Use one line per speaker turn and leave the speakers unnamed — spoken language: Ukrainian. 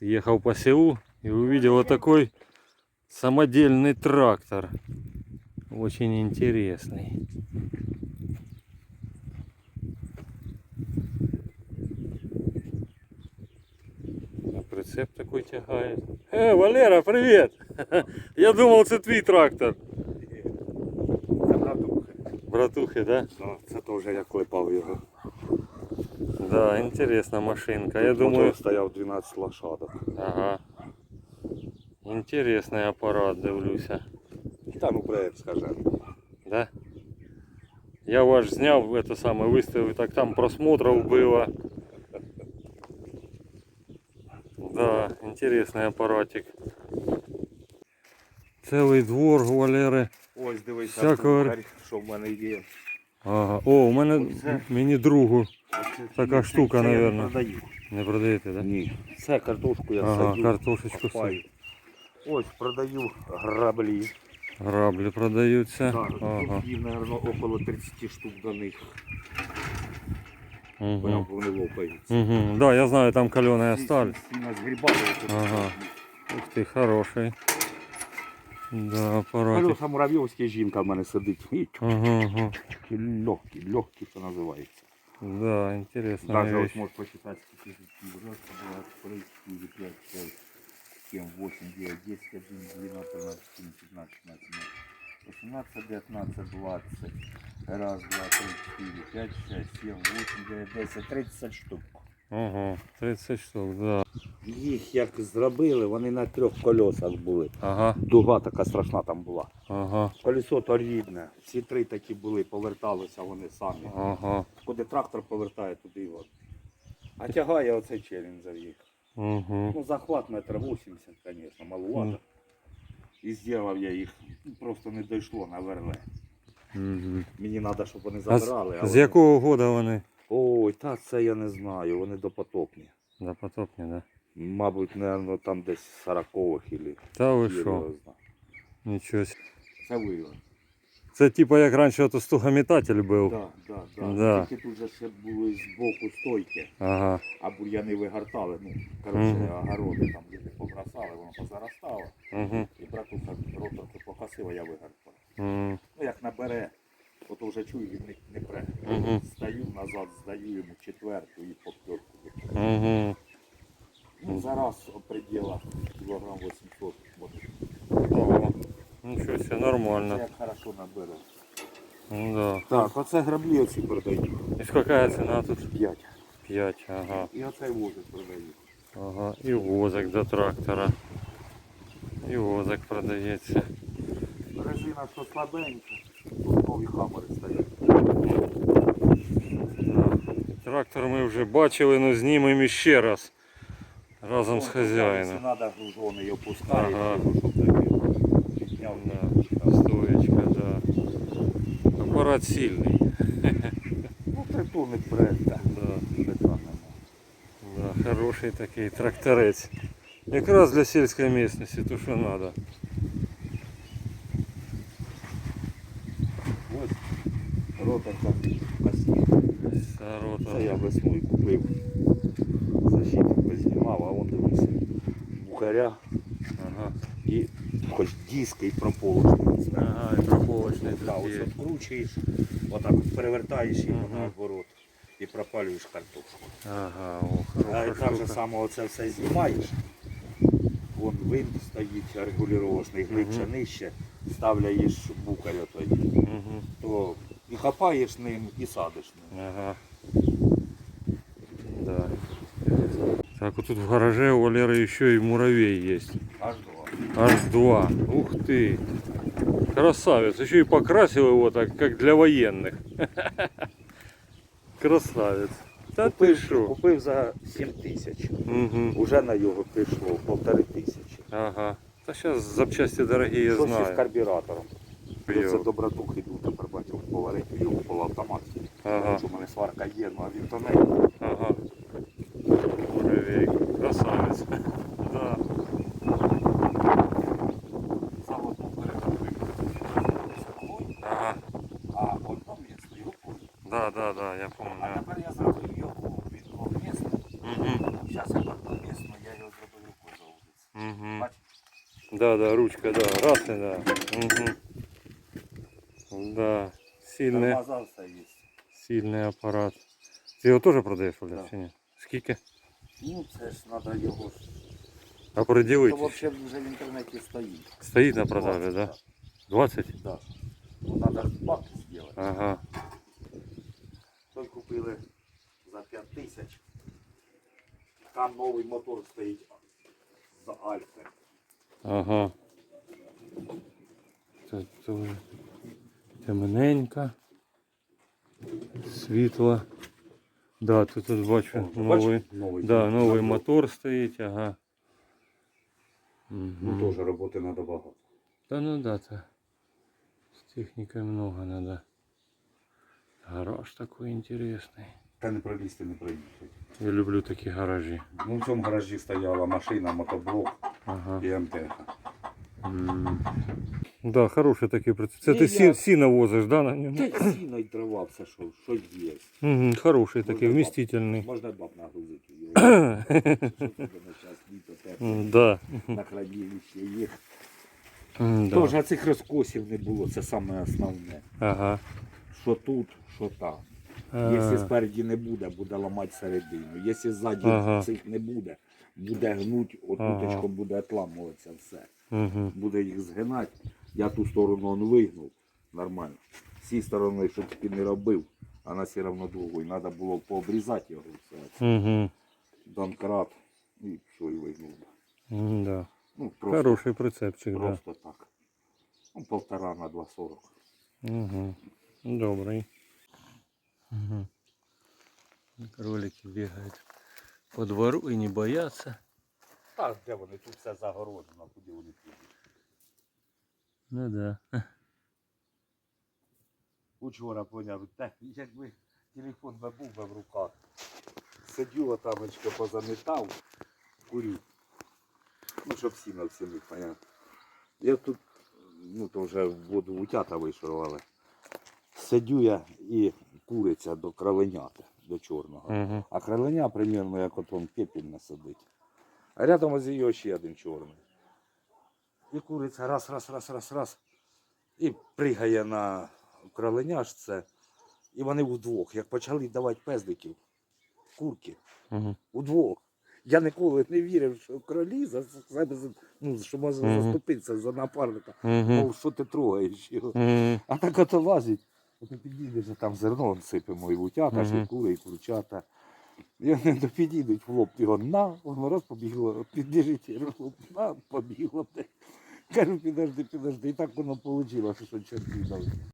Ехал по селу и увидел вот такой самодельный трактор. Очень интересный. А прицеп такой тягает. Э, Валера, привет! Я думал, це твій трактор.
Це братуха.
Братухи, да?
Да, це теж я клепав його.
Да, интересна машинка. Я
Мотор
думаю,
стояв 12 лошадок.
ага. Интересный аппарат, дивлюся.
Та ну проект скажи.
Да? Я ваш зняв, это самое, выставил, так там просмотров было. Да, интересный аппаратик. Целый двор у Валери.
Ось дивися,
Всякого-
що в мене є.
Ага. О, у мене
Оце.
мені другу Така штука,
це я не
наверно.
продаю.
не продаєте, да?
Ні. Це картошку я
Ага,
садю.
картошечку
копаю. Ось продаю граблі.
Граблі продаються.
Да,
Ага.
Їм, мабуть, около 30 штук до них.
Угу.
Прям вони лопаються.
Угу. Да, я знаю, там каленая сталь.
Сильно згрібали.
Ага. Ух ти, хороший. Да, апаратик.
Муравйовська жінка в мене сидить.
Ага, ага.
легкий, легкий, що називається.
Да, интересная
Даже
вещь.
вот можешь посчитать, сколько жидкий раз, было 3, 4, 5, 6, 7, 8, 9, 10, 11, 12, 13, 14, 15, 16, 17, 18, 20. Раз, два, три, четыре, пять, шесть, семь, восемь, девять, десять, 30 штук.
Ага, 30 штук, да.
Їх як зробили, вони на трьох колесах були.
Ага,
Дуга така страшна там була.
Ага,
Колесо то рідне. Всі три такі були, поверталися вони самі.
ага.
Куди трактор повертає, туди от. А тягає оцей челленджер їх.
Угу.
Ну, захват метр 80, звісно, малувато. І зробив я їх, просто не дійшло на верле.
Угу.
Мені треба, щоб вони
А
забирали.
з,
а
з
вони-
якого года вони?
Ой, та це я не знаю, вони допотопні.
Допотопні, да?
Мабуть, наверно, там десь 40-х
Та ви що? Нічого. Себе.
Це
типа як раніше ото стугометатель був.
Так, так, так.
Да.
Тільки тут же ще були з боку стойки,
Ага.
а бур'яни вигортали. Ну, коротше,
Мгм.
огороди там люди побросали, воно позаростало.
Угу.
І братуха роторку покосив, я вигортав.
Угу.
Ну як набере, от вже чую, він не, не пре.
Мгм.
Стаю назад, здаю йому четверту і по п'ятку.
Угу.
Ну, зараз оприділа кілограм 800. Це
нормально.
як хорошо набере.
Ну да.
Так, оце граблі оці продають.
І яка ціна тут?
5.
5, ага.
І оцей возик продають.
Ага. І возик до трактора. І возик продається.
Резина що слабенька, тут нові хамери стоять.
Трактор ми вже бачили, але знімемо ще раз. Разом з хазяїном.
Якщо треба гружений, опускаєш,
Ага.
щоб.
Да. Стоечка, да. Апарат сильний.
Ну, притулник проекта.
Да.
Питань нема.
Да, хороший такий тракторець. Якраз для сільської місцевості, то що треба.
Ось роторка косів. Це я весною купив. Защитник познімав, а он дивився. Бухаря
Ага.
Хоч диски і прополочник.
Ага, і прополочний
Да, ось відкручуєш, отак от перевертаєш його
Мгм.
наоборот і пропалюєш картошку.
Ага, о,
А і так же само оце все знімаєш. Вон винт стоїть регулювачний, глибше нижче, ставляєш бухаря тоді.
Мгм.
То і хапаєш ним, і садиш ним.
Ага. Да. Так, вот тут в гараже у Валеры еще и муравей есть.
Аж.
Аж два. Ух ты. Красавец. Еще и покрасил его так, как для военных. Красавец. Та ти
Купив,
що?
купив за 7 тисяч.
Угу.
Уже на його пішло полтори тисячі.
Ага. Та сейчас запчасти дорогие, я
Що ще з карбюратором?
Йо.
Я це до братухи йду, тепер бачив поварити його полуавтомат.
Ага.
В мене сварка є, ну а він то не.
Ага. Муравей. Красавец. да, да, я
А помню. тепер я зробив його від двохмісно.
Угу.
Зараз я одномісно, я його зробив рукою за вулицю. Угу. Бачиш?
Да, да, ручка, да. Раз и да. Угу. Да. Сильный,
Тормоза все є.
сильный аппарат. Ты его тоже продаешь,
Да.
Оля? Да. Скільки?
Ну це ж треба його ж.
Це
взагалі вже в інтернеті стоїть.
Стоит на
продаже,
да? 20? 20?
Да. Ну треба баки зробити.
Ага.
Купили за 5 тисяч. Там новий мотор стоїть з Альфи.
Ага. Тут дуже темненько. Світло. Да, тут, тут бачу новий.
новий.
Да, новий мотор стоїть, ага.
Ну
Угу.
теж роботи треба багато.
Да ну да, то с техникой много надо. Гараж такой интересный.
Та не пролізти, не проїхати.
Я люблю такі гаражі.
Ну в цьому гаражі стояла машина, мотоблок
Ага.
і МТХ.
Да, хороший такий прицеп. Це
Ні,
ти
я-
сі, сіно возиш, да, на ньому?
Та й сіно й трава, все що, що є.
Угу, хороший такий,
Можна
вмістительний.
Можна баб нагрузити. його. Що тут на час літо тепло,
М, Да.
на хранилище є.
М,
Тож
да.
а цих розкосів не було, це саме основне.
Ага.
Що тут, що там. Якщо спереді не буде, буде ламати середину. Якщо ззаді
Ага.
цих не буде, буде гнуть, отуточко
Ага.
буде отламуватися все.
Мгм.
Буде їх згинати. Я ту сторону он вигнув. Нормально. З цієї сторони, що тільки не робив, вона все одно другою. Треба було пообрізати його. Все.
Мгм.
Донкрат і все, і вигнув.
Да.
Ну, просто,
Хороший прицепчик, да.
просто так. Ну, полтора на 2,40.
Угу. Добрый. Угу. Кролики бегают по двору и не боятся.
Так, де вони? Тут все загорожено, куди вони підуть.
Ну да.
Учора поняв, та якби телефон не був би в руках. Сидю отамочка позамітав, курю. Ну, щоб всі на всі міг, понятно. Я тут, ну то вже в воду утята вийшов, я і куриця до кравенята, до чорного.
Угу.
А кравеня примерно як от он пепельно сидить. А рядом з її ще один чорний. І куриця раз, раз, раз, раз, раз. І пригає на кравеня це. І вони вдвох, як почали давати пездиків, курки,
Угу.
удвох. Я ніколи не вірив, що кролі за себе ну, що можна заступитися за напарника. Мов, що ти трогаєш його. А так ото лазить. Ото підійдеш, там зерно сипемо і в утята,
Мгм.
і кури, і курчата. І вони то підійдуть в лоб, його на, воно раз побігло, підбіжить, хлоп, на, побігло. Кажу, підожди, підожди. І так воно вийшло, що черти дали.